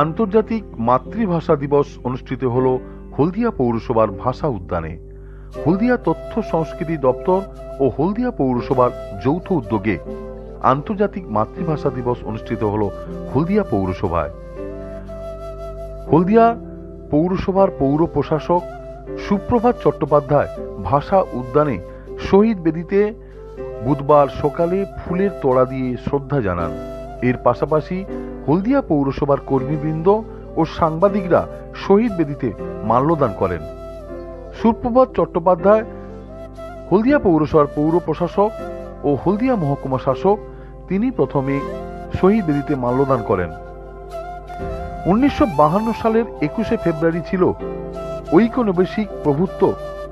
আন্তর্জাতিক মাতৃভাষা দিবস অনুষ্ঠিত হল হলদিয়া পৌরসভার ভাষা উদ্যানে। হলদিয়া তথ্য সংস্কৃতি দপ্তর ও হলদিয়া পৌরসভার যৌথ উদ্যোগে আন্তর্জাতিক মাতৃভাষা দিবস অনুষ্ঠিত হল হলদিয়া পৌরসভায়। হলদিয়া পৌরসভার পৌর প্রশাসক সুপ্রভাত চট্টোপাধ্যায় ভাষা উদ্যানে শহীদ বেদিতে বুধবার সকালে ফুলের তোড়া দিয়ে শ্রদ্ধা জানান। এর পাশাপাশি হলদিয়া পৌরসভার কর্মীবৃন্দ ও সাংবাদিকরা শহীদ বেদিতে মাল্যদান করেন। সুপ্রভাত চট্টোপাধ্যায়, হলদিয়া পৌরসভার পৌর প্রশাসক ও হলদিয়া মহকুমা শাসক, তিনি প্রথমে শহীদ বেদিতে মাল্যদান করেন। উনিশশো সালের একুশে ফেব্রুয়ারি ছিল ঐকনবেশিক প্রভুত্ব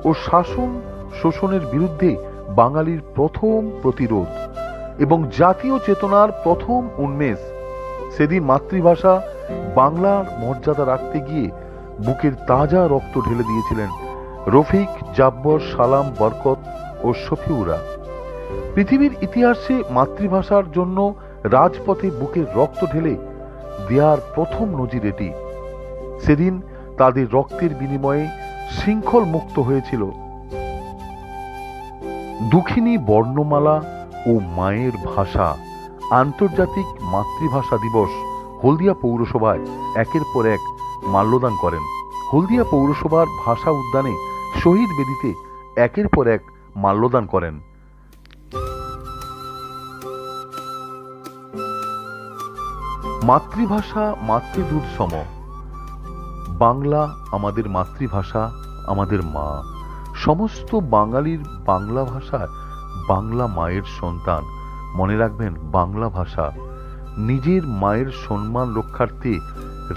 ও শাসন শোষণের বিরুদ্ধে বাঙালির প্রথম প্রতিরোধ এবং জাতীয় চেতনার প্রথম উন্মেষ। সেদিন মাতৃভাষা বাংলার মর্যাদা রাখতে গিয়ে বুকের তাজা রক্ত ঢেলে দিয়েছিলেন রফিক, জাব্বর, সালাম, বরকত ও শফিউরা। পৃথিবীর ইতিহাসে মাতৃভাষার জন্য রাজপথে বুকের রক্ত ঢেলে দেয়ার প্রথম নজির এটি। সেদিন তাদের রক্তের বিনিময়ে শৃঙ্খল মুক্ত হয়েছিল। দুঃখিনী বর্ণমালা ও মায়ের ভাষা। আন্তর্জাতিক মাতৃভাষা দিবস হলদিয়া পৌরসভায় একের পর এক মাল্যদান করেন। হলদিয়া পৌরসভার ভাষা উদ্যানে শহীদ বেদিতে একের পর এক মাল্যদান করেন। মাতৃভাষা মাতৃদূত সম বাংলা আমাদের মাতৃভাষা, আমাদের মা। সমস্ত বাঙালির বাংলা ভাষা বাংলা মায়ের সন্তান। মনে রাখবেন বাংলা ভাষা। নিজের মায়ের সম্মান রক্ষার্থে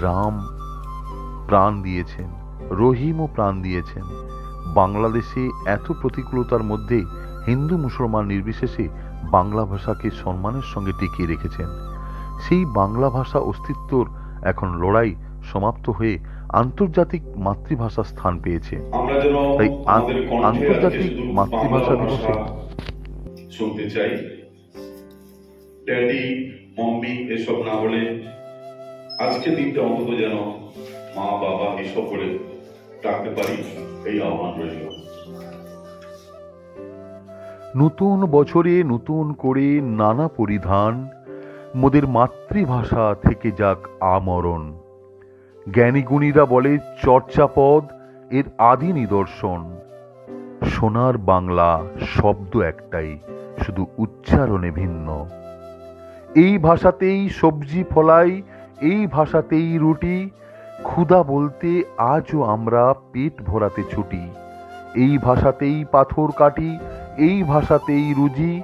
রাম প্রাণ দিয়েছেন রহিমও প্রাণ দিয়েছেন। বাংলাদেশে এত প্রতিকূলতার মধ্যে হিন্দু মুসলমান নির্বিশেষে বাংলা ভাষাকে সম্মানের সঙ্গে টিকিয়ে রেখেছেন। সেই বাংলা ভাষা অস্তিত্বর এখন লড়াই সমাপ্ত হয়ে আন্তর্জাতিক মাতৃভাষা স্থান পেয়েছে। তাই আন্তর্জাতিক মাতৃভাষা দিবসে শুনতে চাই। ড্যাডি মম্মি, এসব না বলে আজকে দিনটা অন্তত যেন মা, বাবা এসব বলে ডাকতে পারি এই আহ্বান রইল। নতুন বছরে নতুন করে নানা পরিধান, মোদের মাতৃভাষা থেকে যাক আমরণ। জ্ঞানীগুণীরা বলে চর্চাপদ এর আদি নিদর্শন। সোনার বাংলা শব্দ একটাই, শুধু উচ্চারণে ভিন্ন। এই ভাষাতেই সবজি ফলাই, এই ভাষাতেই রুটি। ক্ষুধা বলতে আজও আমরা পেট ভরাতে ছুটি। এই ভাষাতেই পাথর কাটি, এই ভাষাতেই রুজি।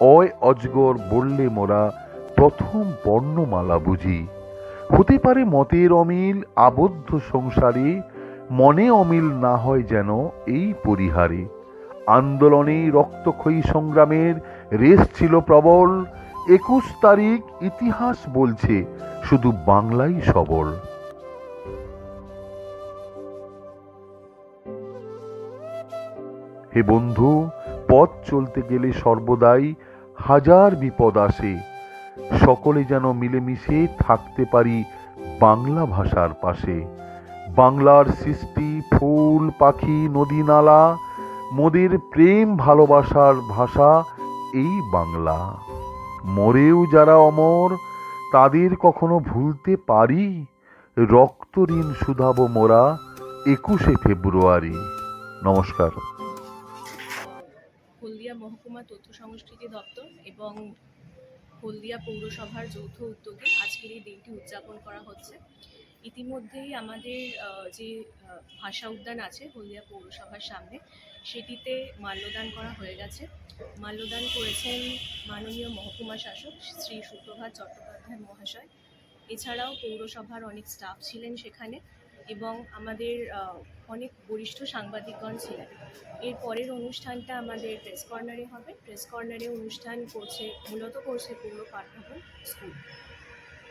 অয় অজগর বললে মোরা প্রথম বর্ণমালা বুঝি। হতে পারে মতের অমিল, আবদ্ধ সংসারে, মনে অমিল না হয় যেন এই পরিহারে। আন্দোলনে রক্তক্ষয়ী সংগ্রামের রেশ ছিল প্রবল একুশ তারিখ ইতিহাস বলছে, শুধু বাংলাই সবল হে বন্ধু, পথ চলতে গেলে সর্বদাই হাজার বিপদ আসে। সকলে যেন মিলেমিশে থাকতে পারি বাংলা ভাষার পাশে। বাংলার সৃষ্টি, ফুল, পাখি, নদী, নালা, মোদের প্রেম, ভালোবাসার ভাষা এই বাংলা। মরেও যারা অমর, তাদের কখনো ভুলতে পারি? রক্ত ঋণ শুধাবো মোরা একুশে ফেব্রুয়ারি। নমস্কার। হলদিয়া মহকুমা তথ্য সংস্কৃতি দপ্তর এবং হলদিয়া পৌরসভার যৌথ উদ্যোগে আজকের এই দিনটি উদযাপন করা হচ্ছে। ইতিমধ্যেই আমাদের যে ভাষা উদ্যান আছে হলদিয়া পৌরসভার সামনে, সেটিতে মাল্যদান করা হয়ে গেছে। মাল্যদান করেছেন মাননীয় মহকুমা শাসক শ্রী সুপ্রভাত চট্টোপাধ্যায় মহাশয়। এছাড়াও পৌরসভার অনেক স্টাফ ছিলেন সেখানে এবং আমাদের অনেক বরিষ্ঠ সাংবাদিকগণ ছিলেন। এর পরের অনুষ্ঠানটা আমাদের প্রেস কর্নারে হবে। প্রেস কর্নারে অনুষ্ঠান করছে, মূলত করছে পৌর Pathabhavan school.